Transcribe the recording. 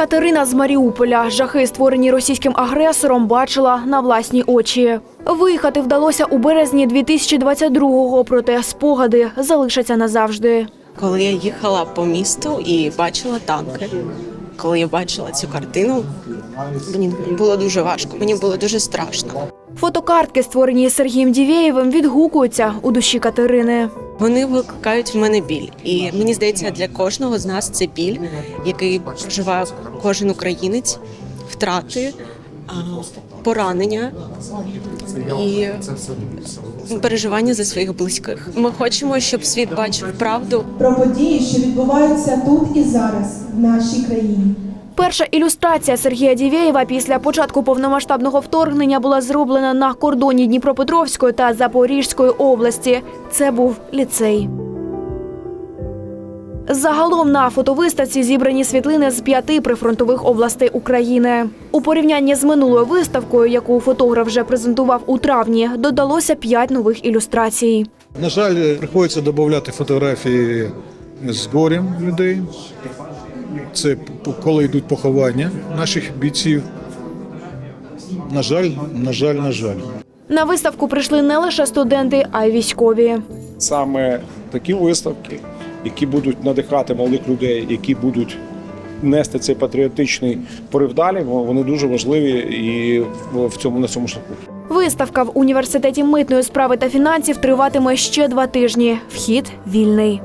Катерина з Маріуполя жахи, створені російським агресором, бачила на власні очі. Виїхати вдалося у березні 2022-го, проте спогади залишаться назавжди. Коли я їхала по місту і бачила танки, коли я бачила цю картину, мені було дуже важко, мені було дуже страшно. Фотокартки, створені Сергієм Дівєєвим, відгукуються у душі Катерини. Вони викликають в мене біль, і мені здається, для кожного з нас це біль, який проживає кожен українець, втрати, поранення і переживання за своїх близьких. Ми хочемо, щоб світ бачив правду. про події, що відбуваються тут і зараз в нашій країні. Перша ілюстрація Сергія Дівєєва після початку повномасштабного вторгнення була зроблена на кордоні Дніпропетровської та Запорізької області. Це був ліцей. Загалом на фотовиставці зібрані світлини з п'яти прифронтових областей України. У порівнянні з минулою виставкою, яку фотограф вже презентував у травні, додалося п'ять нових ілюстрацій. На жаль, приходиться додати фотографії з горем людей. Це коли йдуть поховання наших бійців. На жаль, на жаль, на жаль. На виставку прийшли не лише студенти, а й військові. саме такі виставки, які будуть надихати молодих людей, які будуть нести цей патріотичний порив далі, вони дуже важливі і в цьому на цьому шляху. Виставка в університеті митної справи та фінансів триватиме ще два тижні. Вхід вільний.